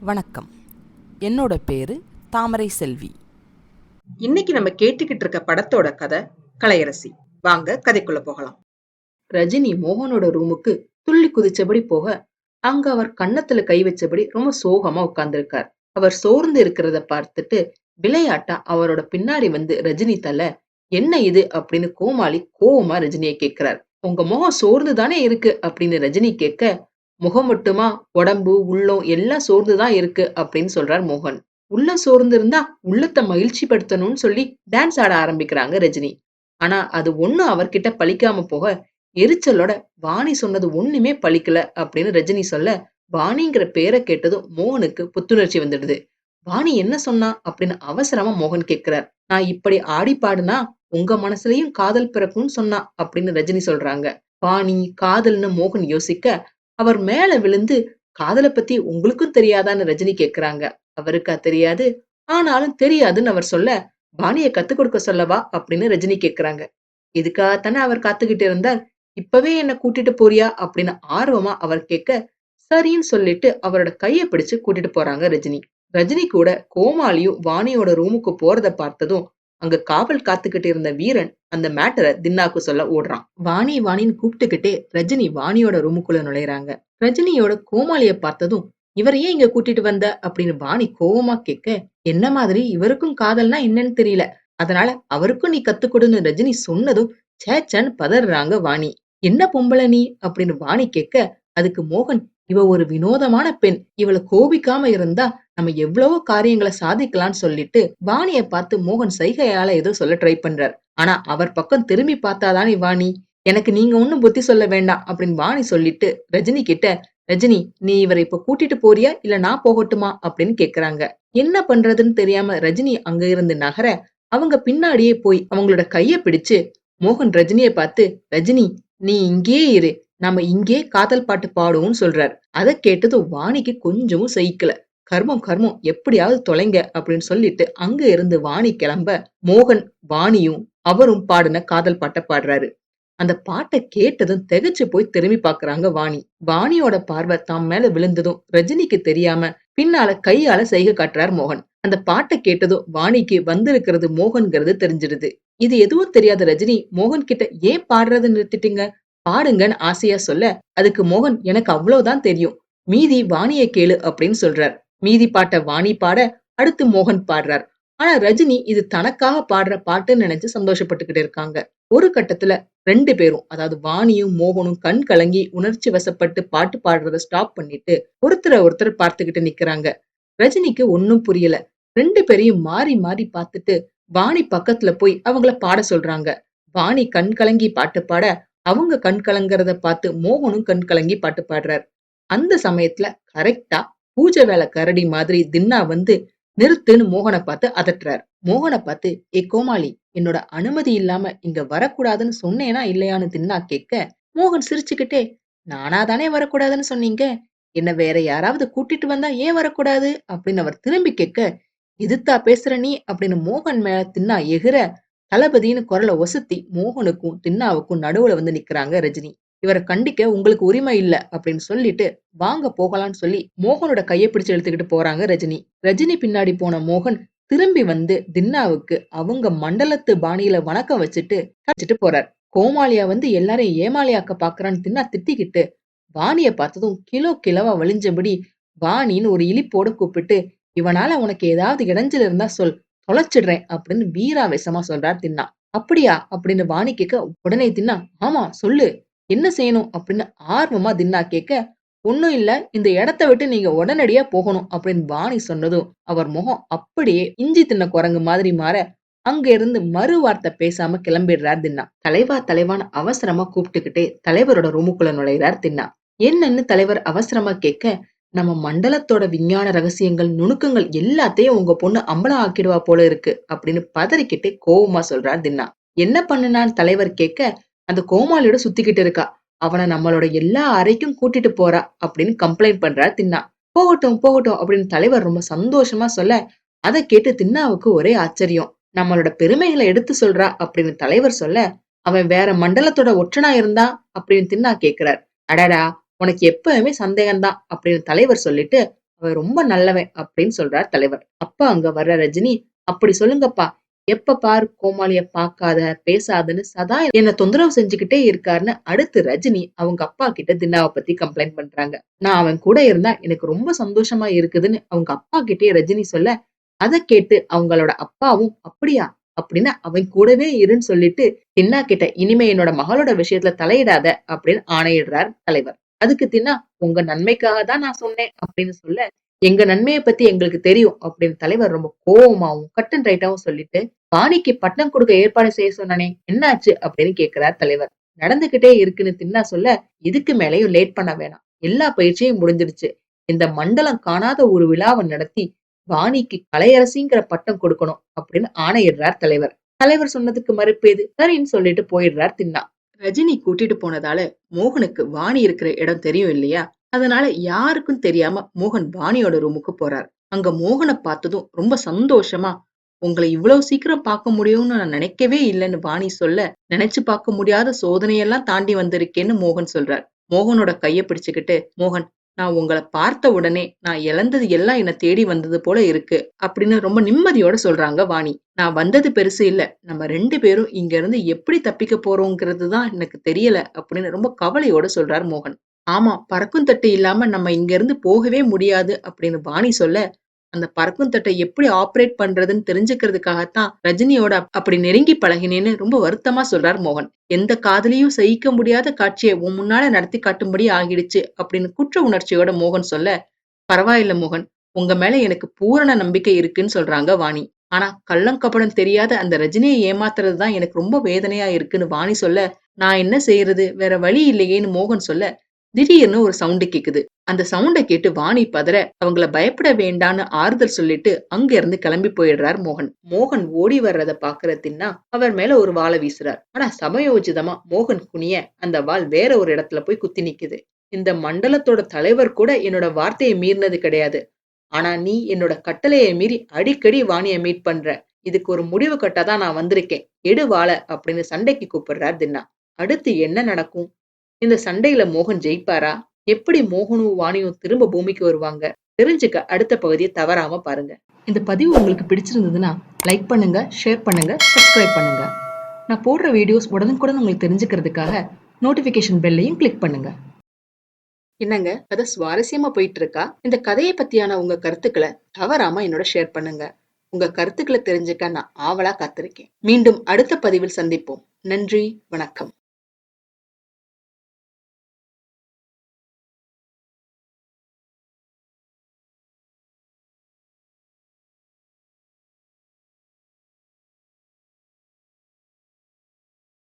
வணக்கம். என்னோட பேரு தாமரை செல்வி. இன்னைக்கு நம்ம கேட்டுக்கிட்டு இருக்க படத்தோட கதை கலையரசி. வாங்க கதைக்குள்ள போகலாம். ரஜினி மோகனோட ரூமுக்கு துள்ளி குதிச்சபடி போக அங்க அவர் கன்னத்துல கை வச்சபடி ரொம்ப சோகமா உட்கார்ந்திருக்கார். அவர் சோர்ந்து இருக்கிறத பார்த்துட்டு விளையாட்டா அவரோட பின்னாடி வந்து ரஜினி தல என்ன இது? அப்படின்னு கோமாளி கோவமா ரஜினியை கேட்கிறார் உங்க முகம் சோர்ந்து தானே இருக்கு? அப்படின்னு ரஜினி கேட்க முகம் மட்டுமா உடம்பு உள்ளம் எல்லாம் சோர்ந்துதான் இருக்கு அப்படின்னு சொல்றார் மோகன். உள்ள சோர்ந்து இருந்தா உள்ளத்தை மகிழ்ச்சி படுத்தணும்னு சொல்லி டான்ஸ் ஆட ஆரம்பிக்கிறாங்க ரஜினி. ஆனா அது ஒண்ணும் அவர்கிட்ட பழிக்காம போக எரிச்சலோட வாணி சொன்னது ஒண்ணுமே பழிக்கல அப்படின்னு ரஜினி சொல்ல வாணிங்கிற பேரை கேட்டதும் மோகனுக்கு புத்துணர்ச்சி வந்துடுது. வாணி என்ன சொன்னா அப்படின்னு அவசரமா மோகன் கேட்கிறார். நான் இப்படி ஆடி பாடுனா உங்க மனசுலயும் காதல் பிறக்கும்னு சொன்னா அப்படின்னு ரஜினி சொல்றாங்க. வாணி காதல்னு மோகன் யோசிக்க அவர் மேல விழுந்து காதலை பத்தி உங்களுக்கும் தெரியாதான்னு ரஜினி கேக்குறாங்க. அவருக்கா தெரியாது? ஆனாலும் தெரியாதுன்னு அவர் சொல்ல பாணியை கத்து கொடுக்க சொல்லவா? அப்படின்னு ரஜினி கேக்குறாங்க. இதுக்காகத்தானே அவர் காத்துக்கிட்டு இருந்தார்? இப்பவே என்ன கூட்டிட்டு போறியா? அப்படின்னு ஆர்வமா அவர் கேட்க சரின்னு சொல்லிட்டு அவரோட கைய பிடிச்சு கூட்டிட்டு போறாங்க ரஜினி. ரஜினி கூட கோமாளியும் வாணியோட ரூமுக்கு போறத பார்த்ததும் அங்க காவல் காத்துக்கிட்டு இருந்த வீரன் அந்த மேட்டரை தின்னாக்கு சொல்ல ஓடுறான். வாணி வாணின்னு கூப்பிட்டுக்கிட்டே ரஜினி வாணியோட ரூமுக்குள்ள நுழையிறாங்க. ரஜினியோட கோமாளிய பார்த்ததும் இவர் ஏன் இங்க கூட்டிட்டு வந்த? அப்படின்னு வாணி கோவமா கேட்க என்ன மாதிரி? இவருக்கும் காதல்னா என்னன்னு தெரியல. அதனால அவருக்கும் நீ கத்துக்கொடுன்னு ரஜினி சொன்னதும் சேச்சன் பதறாங்க வாணி. என்ன பொம்பளை நீ? அப்படின்னு வாணி கேட்க அதுக்கு மோகன் இவ ஒரு வினோதமான பெண். இவளை கோபிக்காம இருந்தா நம்ம எவ்வளவோ காரியங்களை சாதிக்கலாம்னு சொல்லிட்டு வாணிய பார்த்து மோகன் சைகையால ஏதோ சொல்ல ட்ரை பண்றார். ஆனா அவர் பக்கம் திரும்பி பார்த்தாதானே வாணி? எனக்கு நீங்க ஒண்ணும் புத்தி சொல்ல வேண்டாம் அப்படின்னு வாணி சொல்லிட்டு ரஜினி கிட்ட ரஜினி நீ இவரை இப்ப கூட்டிட்டு போறியா? இல்ல நான் போகட்டுமா? அப்படின்னு கேக்குறாங்க. என்ன பண்றதுன்னு தெரியாம ரஜினி அங்க இருந்து நகர அவங்க பின்னாடியே போய் அவங்களோட கைய பிடிச்சு மோகன் ரஜினியை பார்த்து ரஜினி நீ இங்கேயே இரு. நாம இங்கே காதல் பாட்டு பாடுவோம்னு சொல்றாரு. அதை கேட்டது வாணிக்கு கொஞ்சமும் சகிக்கல. கர்மம் கர்மம். எப்படியாவது தொலைங்க அப்படின்னு சொல்லிட்டு அங்க இருந்து வாணி கிளம்ப மோகன் வாணியும் அவரும் பாடின காதல் பாட்டை பாடுறாரு. அந்த பாட்டை கேட்டதும் திகச்சு போய் திரும்பி பாக்குறாங்க வாணி. வாணியோட பார்வை தாம் மேல விழுந்ததும் ரஜினிக்கு தெரியாம பின்னால கையால செய்கை காட்டுறார் மோகன். அந்த பாட்டை கேட்டதும் வாணிக்கு வந்திருக்கிறது மோகன்கிறது தெரிஞ்சிடுது. இது எதுவும் தெரியாத ரஜினி. மோகன் கிட்ட ஏன் பாடுறதை நிறுத்திட்டீங்க? பாடுங்கன்னு ஆசையா சொல்ல அதுக்கு மோகன் எனக்கு அவ்வளவுதான் தெரியும். மீதி வாணிய கேளு அப்படின்னு சொல்றார். மீதி பாட்ட வாணி பாட அடுத்து மோகன் பாடுறார். ஆனா ரஜினி இது தனக்காக பாடுற பாட்டுன்னு நினைச்சு சந்தோஷப்பட்டுக்கிட்டு இருக்காங்க. ஒரு கட்டத்துல ரெண்டு பேரும் அதாவது வாணியும் மோகனும் கண் கலங்கி உணர்ச்சி வசப்பட்டு பாட்டு பாடுறத ஸ்டாப் பண்ணிட்டு ஒருத்தரை ஒருத்தர் பார்த்துக்கிட்டு நிக்கிறாங்க. ரஜினிக்கு ஒன்னும் புரியல. ரெண்டு பேரையும் மாறி மாறி பார்த்துட்டு வாணி பக்கத்துல போய் அவங்கள பாட சொல்றாங்க. வாணி கண் கலங்கி பாட்டு பாட அவங்க கண் கலங்கிறத பார்த்து மோகனும் கண் கலங்கி பாட்டு பாடுறார். அந்த சமயத்துல கரெக்டா பூஜை வேலை கரடி மாதிரி தின்னா வந்து நிறுத்துன்னு மோகனை பார்த்து அதட்டுறாரு. மோகனை பார்த்து ஏ கோமாளி என்னோட அனுமதி இல்லாம இங்க வரக்கூடாதுன்னு சொன்னேனா இல்லையான்னு தின்னா கேட்க மோகன் சிரிச்சுக்கிட்டே நானா தானே வரக்கூடாதுன்னு சொன்னீங்க? என்ன வேற யாராவது கூட்டிட்டு வந்தா ஏன் வரக்கூடாது? அப்படின்னு அவர் திரும்பி கேட்க எதிர்த்தா பேசுற நீ? அப்படின்னு மோகன் மேல தின்னா எகிற தளபதின்னு குரலை ஒசத்தி மோகனுக்கும் தின்னாவுக்கும் நடுவுல வந்து நிக்கிறாங்க ரஜினி. இவரை கண்டிக்க உங்களுக்கு உரிமை இல்ல அப்படின்னு சொல்லிட்டு வாங்க போகலாம்னு சொல்லி மோகனோட கையை பிடிச்சு எடுத்துக்கிட்டு போறாங்க ரஜினி. ரஜினி பின்னாடி போன மோகன் திரும்பி வந்து தின்னாவுக்கு அவங்க மண்டலத்து பாணியில வணக்கம் வச்சுட்டு கடிச்சிட்டு போறார். கோமாளியா வந்து எல்லாரையும் ஏமாளியாக்க பாக்குறான்னு தின்னா திட்டிக்கிட்டு வாணிய பார்த்ததும் கிலோ கிலோவா வலிஞ்சபடி வாணின்னு ஒரு இழிப்போட கூப்பிட்டு இவனால உனக்கு ஏதாவது இடைஞ்சல் இருந்தா சொல் தொலைச்சிடுறேன் அப்படின்னு வீராவேசமா சொல்றார் தின்னா. அப்படியா? அப்படின்னு வாணி கேட்க உடனே தின்னா ஆமா சொல்லு. என்ன செய்யணும் அப்படின்னு ஆர்வமா தின்னா கேட்க ஒன்னும் இல்ல இந்த இடத்த விட்டு நீங்க உடனடியா போகணும் அப்படின்னு வாணி சொன்னதும் அவர் முகம் அப்படியே இஞ்சி தின்ன குரங்கு மாதிரி மாற அங்க இருந்து மறு வார்த்தை பேசாம கிளம்பிடுறார் தின்னா. தலைவா தலைவான்னு அவசரமா கூப்பிட்டுக்கிட்டே தலைவரோட ரூமுக்குள்ள நுழைகிறார் தின்னா. என்னன்னு தலைவர் அவசரமா கேட்க நம்ம மண்டலத்தோட விஞ்ஞான ரகசியங்கள் நுணுக்கங்கள் எல்லாத்தையும் உங்க பொண்ணு அம்பலம் ஆக்கிடுவா போல இருக்கு அப்படின்னு பதறிக்கிட்டு கோவமா சொல்றார் தின்னா. என்ன பண்ணுனான்னு தலைவர் கேட்க அந்த கோமாளியோட சுத்திக்கிட்டு இருக்கா. அவனை நம்மளோட எல்லா அறைக்கும் கூட்டிட்டு போறா அப்படின்னு கம்ப்ளைண்ட் பண்றா தின்னா. போகட்டும் போகட்டும் அப்படின்னு தலைவர் ரொம்ப சந்தோஷமா சொல்ல அதை கேட்டு தின்னாவுக்கு ஒரே ஆச்சரியம். நம்மளோட பெருமைகளை எடுத்து சொல்றா அப்படின்னு தலைவர் சொல்ல அவன் வேற மண்டலத்தோட ஒற்றனா இருந்தா அப்படின்னு தின்னா கேக்குறார். அடடா உனக்கு எப்பவுமே சந்தேகம்தான் அப்படின்னு தலைவர் சொல்லிட்டு அவன் ரொம்ப நல்லவன் அப்படின்னு சொல்றார் தலைவர். அப்பா அங்க வர்ற ரஜினி. அப்படி சொல்லுங்கப்பா எப்ப பாரு கோமாளிய பாக்காத பேசாதன்னு சதா என்ன தொந்தரவு செஞ்சுக்கிட்டே இருக்காருன்னு அடுத்து ரஜினி அவங்க அப்பா கிட்ட தின்னாவை பத்தி கம்ப்ளைண்ட் பண்றாங்க. நான் அவன் கூட இருந்தா எனக்கு ரொம்ப சந்தோஷமா இருக்குதுன்னு அவங்க அப்பா கிட்டே ரஜினி சொல்ல அதை கேட்டு அவங்களோட அப்பாவும் அப்படியா? அப்படின்னு அவன் கூடவே இருன்னு சொல்லிட்டு தின்னா கிட்ட இனிமே என்னோட மகளோட விஷயத்துல தலையிடாத அப்படின்னு ஆணையிடுறார் தலைவர். அதுக்கு தின்னா உங்க நன்மைக்காக தான் நான் சொன்னேன் அப்படின்னு சொல்ல எங்க நன்மையை பத்தி எங்களுக்கு தெரியும் அப்படின்னு தலைவர் ரொம்ப கோவமாவும் கட் அண்ட் ரைட்டாவும் சொல்லிட்டு வாணிக்கு பட்டம் கொடுக்க ஏற்பாடு செய்ய சொன்னானே என்னாச்சு அப்படின்னு கேட்கிறார் தலைவர். நடந்துகிட்டே இருக்குன்னு தின்னா சொல்ல இதுக்கு மேலயும் லேட் பண்ண வேணாம். எல்லா பயிற்சியும் முடிஞ்சிடுச்சு. இந்த மண்டலம் காணாத ஒரு விழாவை நடத்தி வாணிக்கு கலையரசிங்கிற பட்டம் கொடுக்கணும் அப்படின்னு ஆணையிடுறார் தலைவர். தலைவர் சொன்னதுக்கு மறுப்பேது சரின்னு சொல்லிட்டு போயிடுறார் தின்னா. ரஜினி கூட்டிட்டு போனதால மோகனுக்கு வாணி இருக்கிற இடம் தெரியும் இல்லையா? அதனால யாருக்கும் தெரியாம மோகன் வாணியோட ரூமுக்கு போறார். அங்க மோகனை பார்த்ததும் ரொம்ப சந்தோஷமா உங்களை இவ்வளவு சீக்கிரம் பார்க்க முடியும்னு நான் நினைக்கவே இல்லைன்னு வாணி சொல்ல நினைச்சு பார்க்க முடியாத சோதனையெல்லாம் தாண்டி வந்திருக்கேன்னு மோகன் சொல்றார். மோகனோட கைய பிடிச்சுக்கிட்டு மோகன் நான் உங்களை பார்த்த உடனே நான் இழந்தது எல்லாம் என்ன தேடி வந்தது போல இருக்கு அப்படின்னு ரொம்ப நிம்மதியோட சொல்றாங்க வாணி நான் வந்தது பெருசு இல்ல. நம்ம ரெண்டு பேரும் இங்க இருந்து எப்படி தப்பிக்க போறோங்கிறது தான் எனக்கு தெரியல அப்படின்னு ரொம்ப கவலையோட சொல்றார் மோகன். ஆமா பறக்கும் தட்டு இல்லாம நம்ம இங்க இருந்து போகவே முடியாது அப்படின்னு வாணி சொல்ல அந்த பறக்கும் தட்டை எப்படி ஆப்ரேட் பண்றதுன்னு தெரிஞ்சுக்கிறதுக்காகத்தான் ரஜினியோட அப்படி நெருங்கி பழகினேன்னு ரொம்ப வருத்தமா சொல்றார் மோகன். எந்த காதலியும் சகிக்க முடியாத காட்சியை உன் முன்னால நடத்தி காட்டும்படி ஆகிடுச்சு அப்படின்னு குற்ற உணர்ச்சியோட மோகன் சொல்ல பரவாயில்ல மோகன் உங்க மேல எனக்கு பூரண நம்பிக்கை இருக்குன்னு சொல்றாங்க வாணி. ஆனா கள்ளங்கப்படம் தெரியாத அந்த ரஜினியை ஏமாத்துறது தான் எனக்கு ரொம்ப வேதனையா இருக்குன்னு வாணி சொல்ல நான் என்ன செய்யறது? வேற வழி இல்லையேன்னு மோகன் சொல்ல திடீர்னு ஒரு சவுண்டு கேக்குது. அந்த சவுண்டை கேட்டு வாணி பதற அவங்கள பயப்பட வேண்டான்னு ஆறுதல் சொல்லிட்டு அங்க இருந்து கிளம்பி போயிடுறார் மோகன். மோகன் ஓடி வர்றத பாக்குற தின்னா அவர் மேல ஒரு வாளை வீசுறார். ஆனா சமயோஜிதமா மோகன் குனிய அந்த வாள் வேற ஒரு இடத்துல போய் குத்தி நிக்குது. இந்த மண்டலத்தோட தலைவர் கூட என்னோட வார்த்தையை மீறினது கிடையாது. ஆனா நீ என்னோட கட்டளையை மீறி அடிக்கடி வாணிய மீட் பண்ற. இதுக்கு ஒரு முடிவு கட்டாதான் நான் வந்திருக்கேன். எடு வாழ அப்படின்னு சண்டைக்கு கூப்பிடுறார் தின்னா. அடுத்து என்ன நடக்கும்? இந்த சண்டையில மோகன் ஜெயிப்பாரா? எப்படி மோகனும் வாணியும் திரும்ப பூமிக்கு வருவாங்க? தெரிஞ்சுக்க அடுத்த பகுதியை தவறாம பாருங்க. இந்த பதிவு உங்களுக்கு பிடிச்சிருந்ததுன்னா லைக் பண்ணுங்க ஷேர் பண்ணுங்க சப்ஸ்கிரைப் பண்ணுங்க. நான் போடுற வீடியோஸ் உடனுக்குடன் உங்களுக்கு தெரிஞ்சுக்கிறதுக்காக நோட்டிபிகேஷன் பெல்லையும் கிளிக் பண்ணுங்க. என்னங்க? கதை சுவாரஸ்யமா போயிட்டு இருக்கா இந்த கதையை பத்தியான உங்க கருத்துக்களை தவறாம என்னோட ஷேர் பண்ணுங்க. உங்க கருத்துக்களை தெரிஞ்சுக்க நான் ஆவலா காத்திருக்கேன். மீண்டும் அடுத்த பதிவில் சந்திப்போம். நன்றி வணக்கம்.